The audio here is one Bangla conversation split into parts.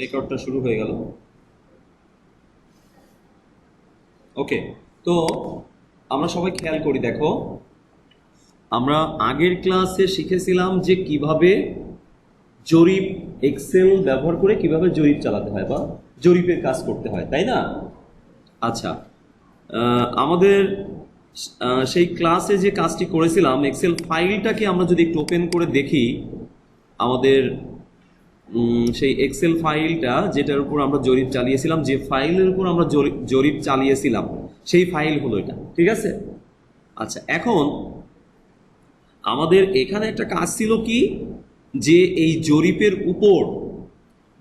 রেকর্ডটা শুরু হয়ে গেল। ওকে তো আমরা সবাই খেয়াল করি, দেখো। আমরা আগের ক্লাসে শিখেছিলাম যে কীভাবে জরিপ এক্সেল ব্যবহার করে কীভাবে জরিপ চালাতে হয় বা জরিপের কাজ করতে হয়, তাই না? আচ্ছা আমাদের সেই ক্লাসে যে কাজটি করেছিলাম এক্সেল ফাইলটাকে আমরা যদি একটু ওপেন করে দেখি, আমাদের সেই এক্সেল ফাইলটা যেটার উপর আমরা জরিপ চালিয়েছিলাম, যে ফাইলের উপর আমরা জরি- জরিপ চালিয়েছিলাম, সেই ফাইল হলো এটা, ঠিক আছে? আচ্ছা এখন আমাদের এখানে একটা কাজ ছিল কি? যে এই জরিপের উপর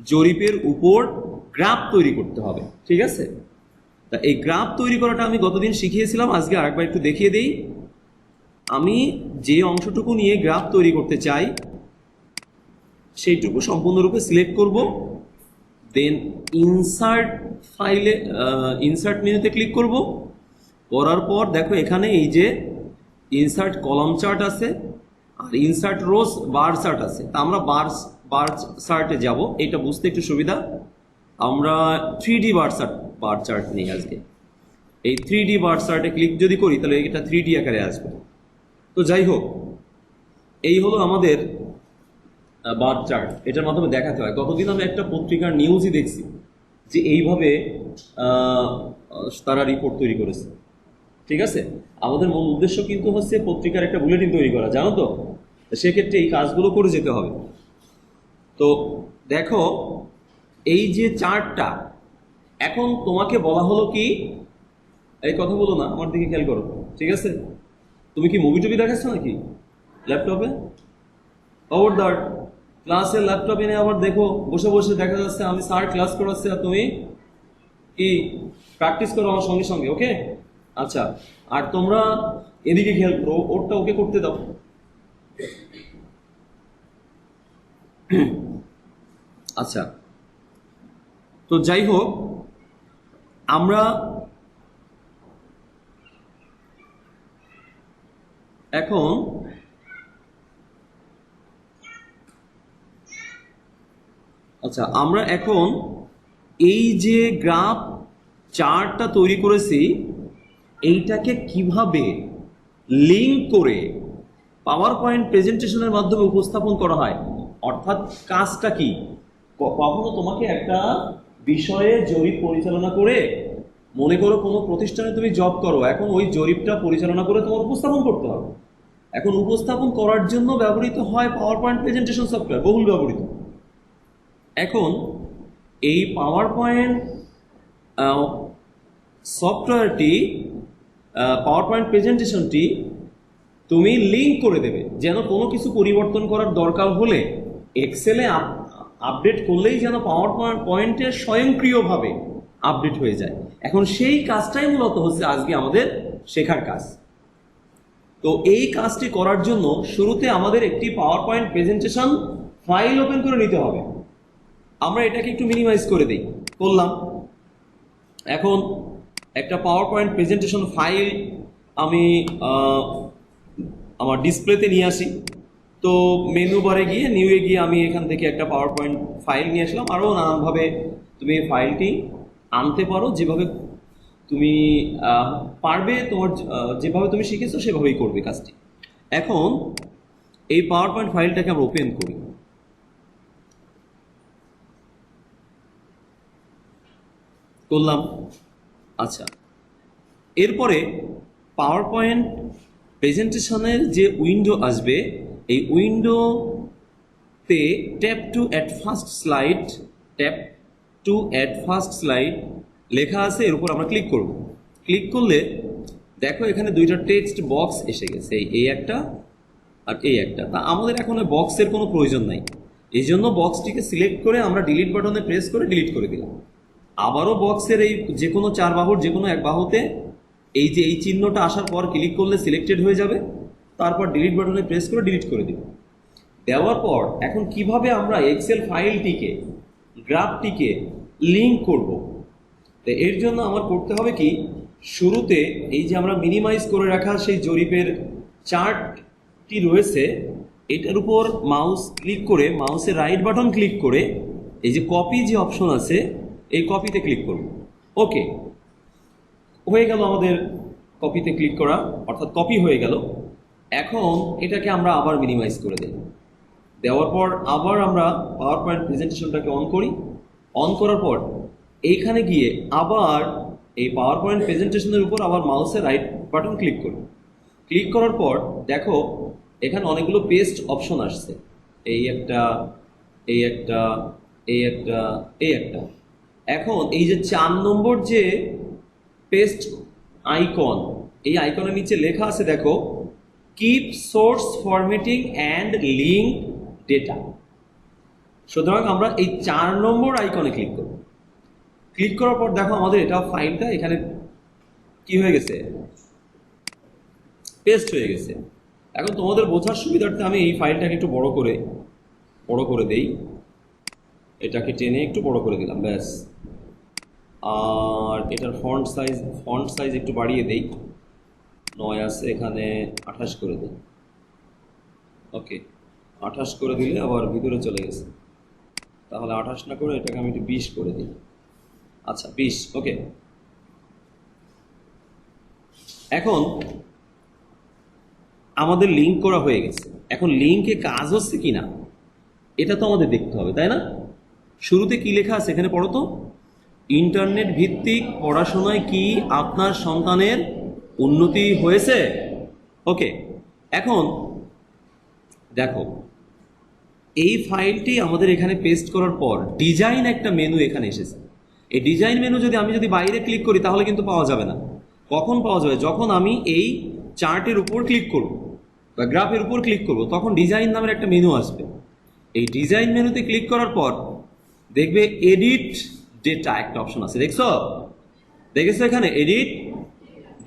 জরিপের উপর গ্রাফ তৈরি করতে হবে, ঠিক আছে? তা এই গ্রাফ তৈরি করাটা আমি গতদিন শিখিয়েছিলাম, আজকে আরেকবার একটু দেখিয়ে দেই। আমি যে অংশটুকু নিয়ে গ্রাফ তৈরি করতে চাই সেইটুকু সম্পূর্ণরূপে সিলেক্ট করব। দেন ইনসার্ট ফাইলে ইনসার্ট মেনুতে ক্লিক করব। করার পর দেখো এখানে এই যে ইনসার্ট কলাম চার্ট আছে আর ইনসার্ট রোজ বার চার্ট আছে। তা আমরা বার বার চার্টে যাব। এটা বুঝতে একটু সুবিধা। আমরা three D bar chart bar chart নিই আজকে। এই থ্রি ডি বার চার্টে ক্লিক যদি করি তাহলে এটা থ্রি ডি আকারে আসবে। তো যাই হোক, এই হলো আমাদের বার চার্ট এটার মাধ্যমে দেখাতে হয়। গতদিন আমি একটা পত্রিকার নিউজই দেখছি যে এইভাবে তারা রিপোর্ট তৈরি করেছে। ঠিক আছে? আমাদের মূল উদ্দেশ্য কিন্তু হচ্ছে পত্রিকার একটা বুলেটিন তৈরি করা, জানো তো? সেক্ষেত্রে এই কাজগুলো করে যেতে হবে। তো দেখো, এই যে চার্টটা এখন তোমাকে বলা হলো কি, এই কথা বলো না, আমার দিকে খেয়াল করো। ঠিক আছে? তুমি কি মুভি টুভি দেখাচ্ছ নাকি? ল্যাপটপে খবরদার ক্লাসে ল্যাপটপ এনে আবার দেখো, বসে বসে দেখা যাচ্ছে, আমি স্যার ক্লাস করাচ্ছি আর তুমি কি প্র্যাকটিস করো আমার সঙ্গে সঙ্গে ওকে আচ্ছা আর তোমরা এদিকে খেয়াল করো, ওরটা ওকে করতে দাও। আচ্ছা তো যাই হোক, আমরা এখন আচ্ছা আমরা এখন এই যে গ্রাফ চার্টটা তৈরি করেছি, এইটাকে কীভাবে লিঙ্ক করে পাওয়ার পয়েন্ট প্রেজেন্টেশনের মাধ্যমে উপস্থাপন করা হয়? অর্থাৎ কাজটা কি? কখনো তোমাকে একটা বিষয়ে জরিপ পরিচালনা করে মনে করো কোনো প্রতিষ্ঠানে তুমি জব করো, এখন ওই জরিপটা পরিচালনা করে তোমার উপস্থাপন করতে হবে। এখন উপস্থাপন করার জন্য ব্যবহৃত হয় পাওয়ার পয়েন্ট প্রেজেন্টেশন সফটওয়্যার বহুল ব্যবহৃত। এখন এই পাওয়ার পয়েন্ট সফটওয়্যারটি পাওয়ার পয়েন্ট প্রেজেন্টেশনটি তুমি লিঙ্ক করে দেবে। যেন কোনো কিছু পরিবর্তন করার দরকার হলে এক্সেলে আপডেট করলেই যেন পাওয়ার পয়েন্ট পয়েন্টে স্বয়ংক্রিয়ভাবে আপডেট হয়ে যায়। এখন সেই কাজটাই মূলত হচ্ছে আজকে আমাদের শেখার কাজ। তো এই কাজটি করার জন্য শুরুতে আমাদের একটি power point presentation file open করে নিতে হবে। আমরা এটাকে একটু মিনিমাইজ করে দিই। করলাম। এখন একটা পাওয়ার পয়েন্ট প্রেজেন্টেশন ফাইল আমি আমার ডিসপ্লেতে নিয়ে আসি। তো মেনু বারে গিয়ে নিউয়ে গিয়ে আমি এখান থেকে একটা পাওয়ার পয়েন্ট ফাইল নিয়ে আসলাম। আরও নানানভাবে তুমি এই ফাইলটি আনতে পারো। যেভাবে তুমি পারবে, তোমার যেভাবে তুমি শিখেছো, সেভাবেই করবে কাজটি। এখন এই পাওয়ার পয়েন্ট ফাইলটাকে আমরা ওপেন করি। করলাম। আচ্ছা এরপরে পাওয়ার পয়েন্ট প্রেজেন্টেশনের যে উইন্ডো আসবে, এই উইন্ডোতে tap to add first slide tap to add first slide লেখা আছে, এর উপর আমরা ক্লিক করব। ক্লিক করলে দেখো এখানে দুইটা টেক্সট বক্স এসে গেছে, এই একটা আর এই একটা। তা আমাদের এখন বক্সের কোনো প্রয়োজন নাই। এই জন্য বক্সটিকে সিলেক্ট করে আমরা ডিলিট বাটনে প্রেস করে ডিলিট করে দিলাম। আবারও বক্সের এই যে কোনো চার বাহুর যে কোনো এক বাহুতে এই যে এই চিহ্নটা আসার পর ক্লিক করলে সিলেক্টেড হয়ে যাবে, তারপর ডিলিট বাটনে প্রেস করে ডিলিট করে দিব। দেওয়ার পর এখন কীভাবে আমরা এক্সেল ফাইলটিকে গ্রাফটিকে লিঙ্ক করব? তো এর জন্য আমার করতে হবে কি, শুরুতে এই যে আমরা মিনিমাইজ করে রাখা সেই জরিপের চার্টটি রয়েছে, এটার উপর মাউস ক্লিক করে মাউসের রাইট বাটন ক্লিক করে, এই যে কপি যে অপশন আছে এই কপিতে ক্লিক করব। ওকে হয়ে গেল আমাদের কপিতে ক্লিক করা, অর্থাৎ কপি হয়ে গেল। এখন এটাকে আমরা আবার মিনিমাইজ করে দেব। দেওয়ার পর আবার আমরা পাওয়ার পয়েন্ট প্রেজেন্টেশনটাকে অন করি। অন করার পর এইখানে গিয়ে আবার এই পাওয়ার পয়েন্ট প্রেজেন্টেশনের উপর আবার মাউসের রাইট বাটন ক্লিক করি। ক্লিক করার পর দেখো, এখানে অনেকগুলো পেস্ট অপশন আসছে। এই একটা এই একটা এই একটা এই একটা। এখন এই যে চার নম্বর যে পেস্ট আইকন এই আইকনের নিচে লেখা আছে, দেখো keep source formatting and link data সুতরাং আমরা এই চার নম্বর আইকনে ক্লিক করব। ক্লিক করার পর দেখো আমাদের এটা ফাইলটা এখানে কি হয়ে গেছে? পেস্ট হয়ে গেছে। এখন তোমাদের বোঝার সুবিধার্থে আমি এই ফাইলটাকে একটু বড় করে বড় করে দেই। এটাকে টেনে একটু বড় করে দিলাম, ব্যাস। আর এটার ফন্ট সাইজ ফন্ট সাইজ একটু বাড়িয়ে দেই। নয় আছে এখানে আঠাশ করে দিই। ওকে আঠাশ করে দিলে আবার ভিতরে চলে গেছে। তাহলে আঠাশ না করে এটাকে আমি একটু বিশ করে দিই। আচ্ছা বিশ ওকে এখন আমাদের লিঙ্ক করা হয়ে গেছে। এখন লিঙ্কে কাজ হচ্ছে কি না এটা তো আমাদের দেখতে হবে, তাই না? শুরুতে কি লেখা আছে এখানে পড়ো তো? ইন্টারনেট ভিত্তিক পড়াশোনায় কি আপনার সন্তানের উন্নতি হয়েছে? ওকে, এখন দেখো, এই ফাইলটি আমাদের এখানে পেস্ট করার পর ডিজাইন একটা মেনু এখানে এসেছে। এই ডিজাইন মেনু যদি আমি যদি বাইরে ক্লিক করি, তাহলে কিন্তু পাওয়া যাবে না। কখন পাওয়া যাবে? যখন আমি এই চার্টের উপর ক্লিক করব, বা গ্রাফের উপর ক্লিক করব, তখন ডিজাইন নামের একটা মেনু আসবে। এই ডিজাইন মেনুতে ক্লিক করার পর দেখবে এডিট ডেটা একটা অপশন আছে। দেখছ? দেখেছ এখানে এডিট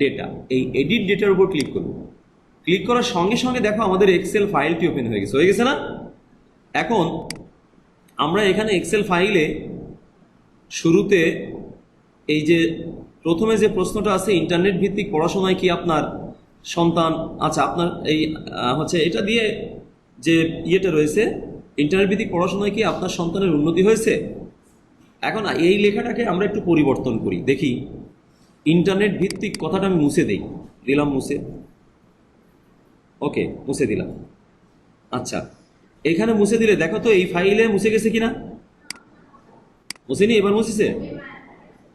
ডেটা এই এডিট ডেটার উপর ক্লিক করব ক্লিক করার সঙ্গে সঙ্গে দেখো আমাদের এক্সেল ফাইলটি ওপেন হয়ে গেছে। হয়ে গেছে না? এখন আমরা এখানে এক্সেল ফাইলে শুরুতে এই যে প্রথমে যে প্রশ্নটা আছে ইন্টারনেট ভিত্তিক পড়াশোনায় কি আপনার সন্তান আচ্ছা আপনার এই হচ্ছে এটা দিয়ে যে ইয়েটা রয়েছে ইন্টারনেট ভিত্তিক পড়াশোনায় কি আপনার সন্তানের উন্নতি হয়েছে? এখন এই লেখাটাকে আমরা একটু পরিবর্তন করি। দেখি ইন্টারনেট ভিত্তিক কথাটা আমি মুছে দেই। দিলাম মুছে। ওকে মুছে দিলাম। আচ্ছা এখানে মুছে দিলে, দেখো তো, এই ফাইলে মুছে গেছে কিনা? মুছেনি? এবার মুছেছে?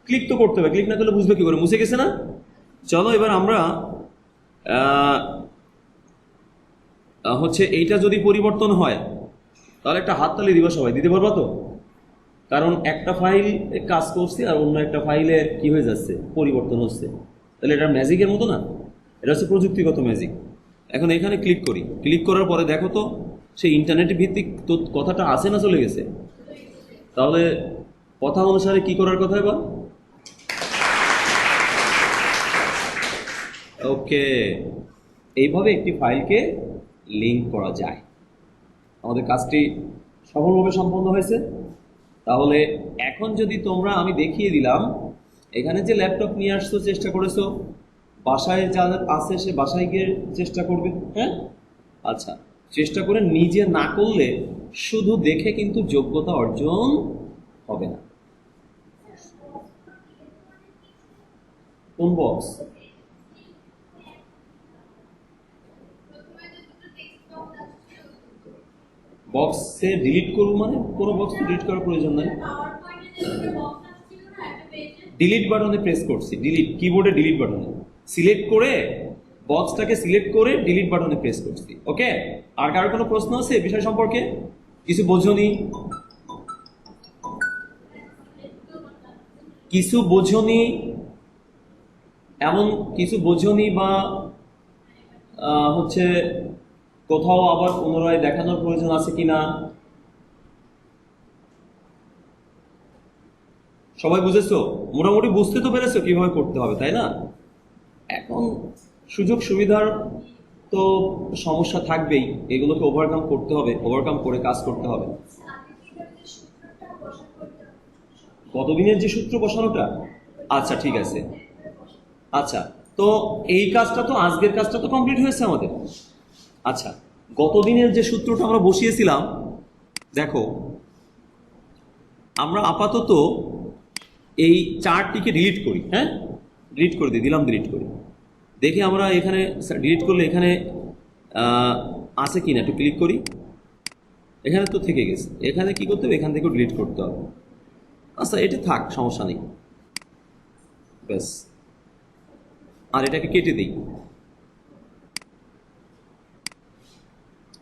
ক্লিক তো করতে হবে ক্লিক না করলে বুঝবে কি করে? মুছে গেছে না? চলো, এবার আমরা হচ্ছে এইটা যদি পরিবর্তন হয়, তাহলে একটা হাততালি দিবা সবাই। দিতে পারবা তো? কারণ একটা ফাইল কাজ করছে আর অন্য একটা ফাইলে কি হয়ে যাচ্ছে? পরিবর্তন হচ্ছে। তাহলে এটা ম্যাজিকের মতো না? এটা হচ্ছে প্রযুক্তিগত ম্যাজিক এখন এখানে ক্লিক করি। ক্লিক করার পরে দেখো তো, সেই ইন্টারনেট ভিত্তিক তো কথাটা আসে না চলে গেছে? তাহলে কথা অনুসারে কি করার কথা এবার? ওকে এইভাবে একটি ফাইলকে লিঙ্ক করা যায়। আমাদের কাজটি সফলভাবে সম্পন্ন হয়েছে। তাহলে এখন যদি তোমরা, আমি দেখিয়ে দিলাম, এখানে যে ল্যাপটপ নিয়ে আসছো, চেষ্টা করেছ, বাসায় যাদের আছে সে বাসায় গিয়ে চেষ্টা করবে হ্যাঁ? আচ্ছা চেষ্টা করে নিজে না করলে শুধু দেখে কিন্তু যোগ্যতা অর্জন হবে না। কোন বক্স বক্সে ডিলিট করব মানে কোনো বক্স ডিলিট করার প্রয়োজন নাই। ডিলিট বাটনে প্রেস করছি ডিলিট কিবোর্ডে ডিলিট বাটনে সিলেক্ট করে বক্সটাকে সিলেক্ট করে ডিলিট বাটনে প্রেস করছি ওকে আর কারও কোনো প্রশ্ন আছে এই বিষয় সম্পর্কে? কিছু বোঝনি কিছু বোঝনি এমন কিছু বোঝনি বা হচ্ছে কোথাও আবার পুনরায় দেখানোর প্রয়োজন আছে কিনা? সবাই বুঝেছ? মোটামুটি বুঝতে তো পেরেছ কীভাবে করতে হবে, তাই না? এখন সুযোগ সুবিধার তো সমস্যা থাকবেই, এগুলোকে ওভারকাম করতে হবে ওভারকাম করে কাজ করতে হবে। কতদিনের যে সূত্র বসানোটা? আচ্ছা ঠিক আছে। আচ্ছা তো এই কাজটা তো আজকের কাজটা তো কমপ্লিট হয়েছে আমাদের। আচ্ছা গতদিনের যে সূত্রটা আমরা বসিয়েছিলাম, দেখো, আমরা আপাতত এই চারটিকে ডিলিট করি হ্যাঁ? ডিলিট করে দিই, দিলাম ডিলিট করি। দেখি আমরা এখানে ডিলিট করলে এখানে আছে কি না একটু ক্লিক করি। এখানে তো থেকে গেছে। এখানে কি করতে হবে? এখান থেকেও ডিলিট করতে হবে। আচ্ছা এটা থাক, সমস্যা নেই। ব্যাস। আর এটাকে কেটে দিই।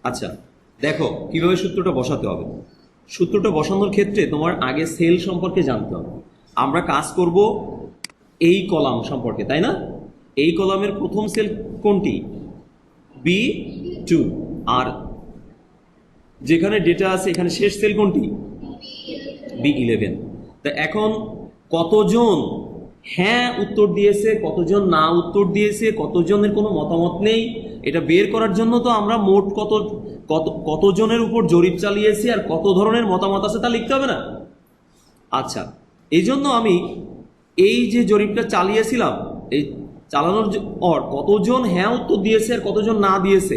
আচ্ছা দেখো, কীভাবে সূত্রটা বসাতে হবে? সূত্রটা বসানোর ক্ষেত্রে তোমার আগে সেল সম্পর্কে জানতে হবে। আমরা কাজ করব এই কলাম সম্পর্কে, তাই না? এই কলামের প্রথম সেল কোনটি? বি টু আর যেখানে ডেটা আছে, এখানে শেষ সেল কোনটি? বি ইলেভেন তা এখন কতজন হ্যাঁ উত্তর দিয়েছে, কতজন না উত্তর দিয়েছে, কতজনের কোনো মতামত নেই এটা বের করার জন্য তো আমরা মোট কত কত, কতজনের উপর জরিপ চালিয়েছি আর কত ধরনের মতামত আছে তা লিখতে হবে না? আচ্ছা এই জন্য আমি এই যে জরিপটা চালিয়েছিলাম, এই চালানোর পর কতজন হ্যাঁ উত্তর দিয়েছে আর কতজন না দিয়েছে,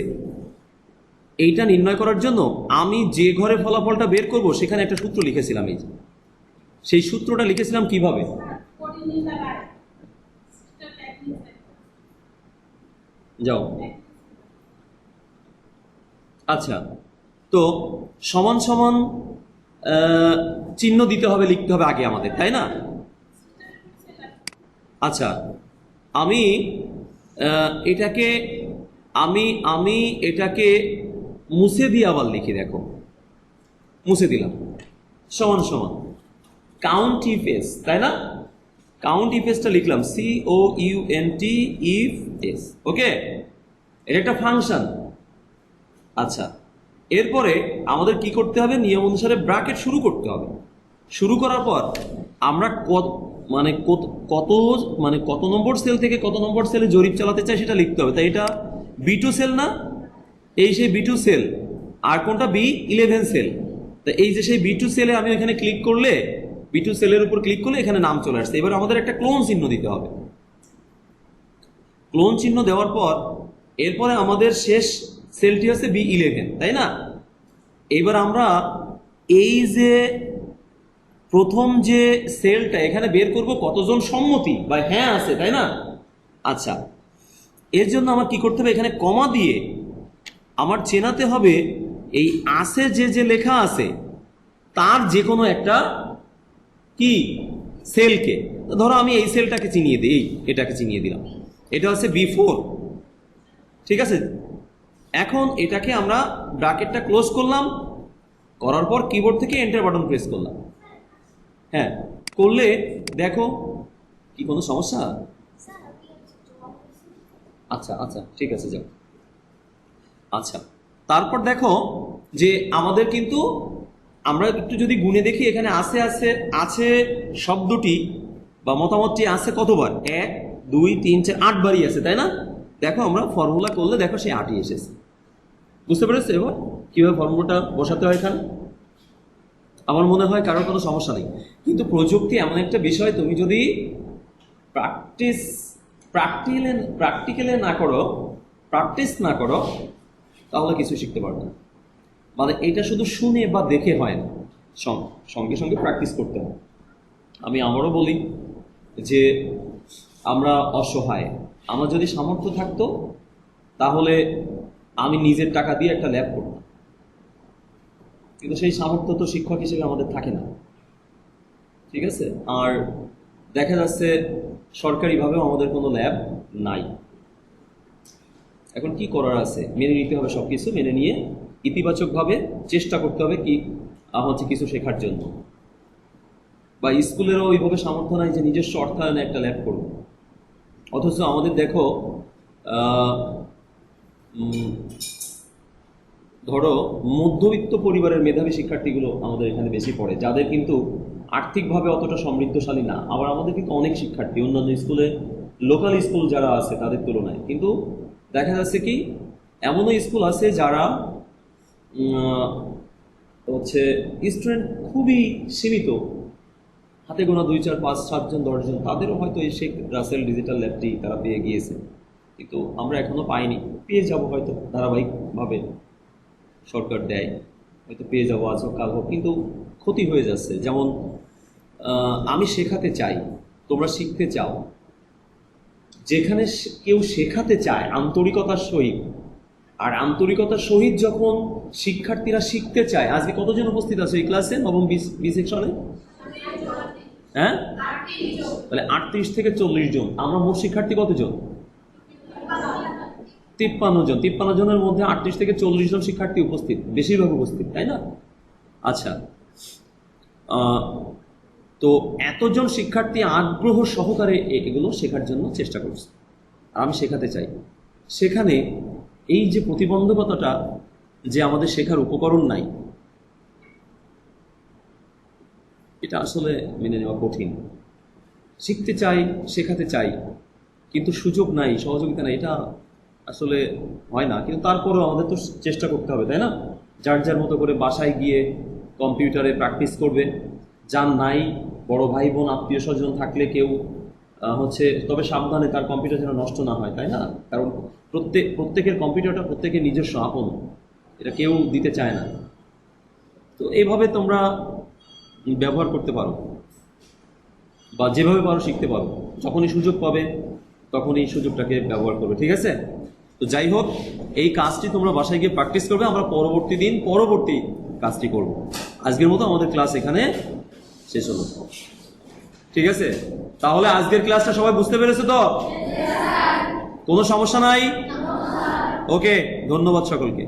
এইটা নির্ণয় করার জন্য আমি যে ঘরে ফলাফলটা বের করব সেখানে একটা সূত্র লিখেছিলাম এই সেই সূত্রটা লিখেছিলাম কীভাবে? যাও। আচ্ছা তো সমান সমান চিহ্ন দিতে হবে, লিখতে হবে আগে আমাদের, তাই না? আচ্ছা আমি এটাকে, আমি আমি এটাকে মুছে দিয়ে আবার লিখি, দেখো। মুছে দিলাম। সমান সমান। কাউন্ট ইফ এস তাই না? কাউন্ট ইফ এসটা লিখলাম। C O U N T I F S okay একটা ফাংশন আচ্ছা এরপরে আমাদের কি করতে হবে? নিয়ম অনুসারে ব্র্যাকেট শুরু করতে হবে। শুরু করার পর আমরা কত মানে কত মানে কত নম্বর সেল থেকে কত নম্বর সেলে জরিপ চালাতে চাই সেটা লিখতে হবে। তাই এটা বি টু সেল না? এই সেই বি টু সেল। আর কোনটা? B eleven cell. তা এই যে সেই বি টু সেলে আমি এখানে ক্লিক করলে বি টু সেলের উপর ক্লিক করলে এখানে নাম চলে আসছে। এবার আমাদের একটা ক্লোন চিহ্ন দিতে হবে। ক্লোন চিহ্ন দেওয়ার পর, এরপরে আমাদের শেষ সেলটি হচ্ছে বি ইলেভেন তাই না? এবার আমরা এই যে প্রথম যে সেলটা এখানে বের করব কতজন সম্মতি? বা হ্যাঁ আছে, তাই না? আচ্ছা এর জন্য আমার কি করতে হবে? এখানে কমা দিয়ে আমার চেনাতে হবে এই আছে যে যে লেখা আছে, তার যে কোনো একটা কি? সেলকে ধরো আমি এই সেলটাকে চিনিয়ে দিই এটাকে চিনিয়ে দিলাম। এটা হচ্ছে বি ফোর ঠিক আছে? এখন এটাকে আমরা ব্র্যাকেটটা ক্লোজ করলাম, করার পর কিবোর্ড থেকে এন্টার বাটন প্রেস করলাম। হ্যাঁ করলে দেখো, কি কোনো সমস্যা? আচ্ছা আচ্ছা ঠিক আছে, যাও। আচ্ছা তারপর দেখো যে আমাদের কিন্তু, আমরা একটু যদি গুণে দেখি, এখানে আছে আছে আছে শব্দটি বা মতামতটি আছে কতবার? এক, দুই, তিন, চার, আটবারই আছে তাই না? দেখো আমরা ফর্মুলা করলে দেখো সেই আটই এসেছে। বুঝতে পেরেছ? এবার কীভাবে ফর্মুলাটা বসাতে হয় এখানে? আমার মনে হয় কারোর কোনো সমস্যা নেই। কিন্তু প্রযুক্তি এমন একটা বিষয়, তুমি যদি প্র্যাকটিস প্র্যাকটিক্যালে প্র্যাকটিক্যালে না করো প্র্যাকটিস না করো, তাহলে কিছু শিখতে পারবে না। মানে এটা শুধু শুনে বা দেখে হয় না। সং- সঙ্গে সঙ্গে প্র্যাকটিস করতে হয়। আমি আমারও বলি যে আমরা অসহায়। আমার যদি সামর্থ্য থাকতো, তাহলে আমি নিজের টাকা দিয়ে একটা ল্যাব করতাম। কিন্তু সেই সামর্থ্য তো শিক্ষক হিসেবে আমাদের থাকে না। ঠিক আছে? আর দেখা যাচ্ছে সরকারিভাবেও আমাদের কোনো ল্যাব নাই। এখন কি করার আছে? মেনে নিতে হবে সব কিছু মেনে নিয়ে ইতিবাচকভাবে চেষ্টা করতে হবে কি হচ্ছে কিছু শেখার জন্য। বা স্কুলেরও ওইভাবে সামর্থ্য নাই যে নিজস্ব অর্থায়নে একটা ল্যাব করবে। অথচ আমাদের দেখো ধরো মধ্যবিত্ত পরিবারের মেধাবী শিক্ষার্থীগুলো আমাদের এখানে বেশি পড়ে, যাদের কিন্তু আর্থিকভাবে অতটা সমৃদ্ধশালী না। আবার আমাদের কিন্তু অনেক শিক্ষার্থী, অন্যান্য স্কুলে লোকাল স্কুল যারা আছে তাদের তুলনায়। কিন্তু দেখা যাচ্ছে কি এমনও স্কুল আছে যারা হচ্ছে স্টুডেন্ট খুবই সীমিত। হাতে গোনা দুই, চার, পাঁচ সাতজন দশজন তাদেরও হয়তো এই শেখ রাসেল ডিজিটাল ল্যাবটি তারা পেয়ে গিয়েছে। কিন্তু আমরা এখনও পাইনি। পেয়ে যাব হয়তো ধারাবাহিকভাবে। সরকার দেয়, হয়তো পেয়ে যাব আজ হোক কাল হোক, কিন্তু ক্ষতি হয়ে যাচ্ছে। যেমন আমি শেখাতে চাই, তোমরা শিখতে চাও। যেখানে কেউ শেখাতে চায় আন্তরিকতার সহিত। আর আন্তরিকতার সহিত যখন শিক্ষার্থীরা শিখতে চায়, আজকে কতজন উপস্থিত আছে এই ক্লাসে নবম বি- সেকশনে হ্যাঁ? তাহলে আটত্রিশ থেকে চল্লিশ জন। আমরা মোট শিক্ষার্থী কতজন? তিপ্পান্ন জন। তিপ্পান্ন জনের মধ্যে আটত্রিশ থেকে চল্লিশ জন শিক্ষার্থী উপস্থিত। বেশিরভাগ উপস্থিত, তাই না? আচ্ছা। তো এতজন শিক্ষার্থী আগ্রহ সহকারে এগুলো শেখার জন্য চেষ্টা করছে। আর আমি শেখাতে চাই। সেখানে এই যে প্রতিবন্ধকতাটা যে আমাদের শেখার উপকরণ নাই এটা আসলে মেনে নেওয়া কঠিন। শিখতে চাই, শেখাতে চাই, কিন্তু সুযোগ নাই, সহযোগিতা নাই, এটা আসলে হয় না। কিন্তু তারপরেও আমাদের তো চেষ্টা করতে হবে, তাই না? যার যার মতো করে বাসায় গিয়ে কম্পিউটারে প্র্যাকটিস করবে। যার নাই, বড় ভাই বোন আত্মীয় স্বজন থাকলে কেউ হচ্ছে, তবে সাবধানে তার কম্পিউটার যেন নষ্ট না হয়, তাই না? কারণ প্রত্যেক, প্রত্যেকের কম্পিউটারটা প্রত্যেকের নিজস্ব আপন। এটা কেউ দিতে চায় না। তো এইভাবে তোমরা ব্যবহার করতে পারো বা যেভাবে পারো শিখতে পারো। যখনই সুযোগ পাবে তখন এই সুযোগটাকে ব্যবহার করবে ঠিক আছে? তো যাই হোক এই কাজটি তোমরা বাসায় গিয়ে প্র্যাকটিস করবে আমরা পরবর্তী দিন পরবর্তী কাজটি করব। আজকের মতো আমাদের ক্লাস এখানে শেষ হলো। ঠিক আছে? তাহলে আজকের ক্লাসটা সবাই বুঝতে পেরেছ তো? কোনো সমস্যা নাই? ওকে ধন্যবাদ সকলকে।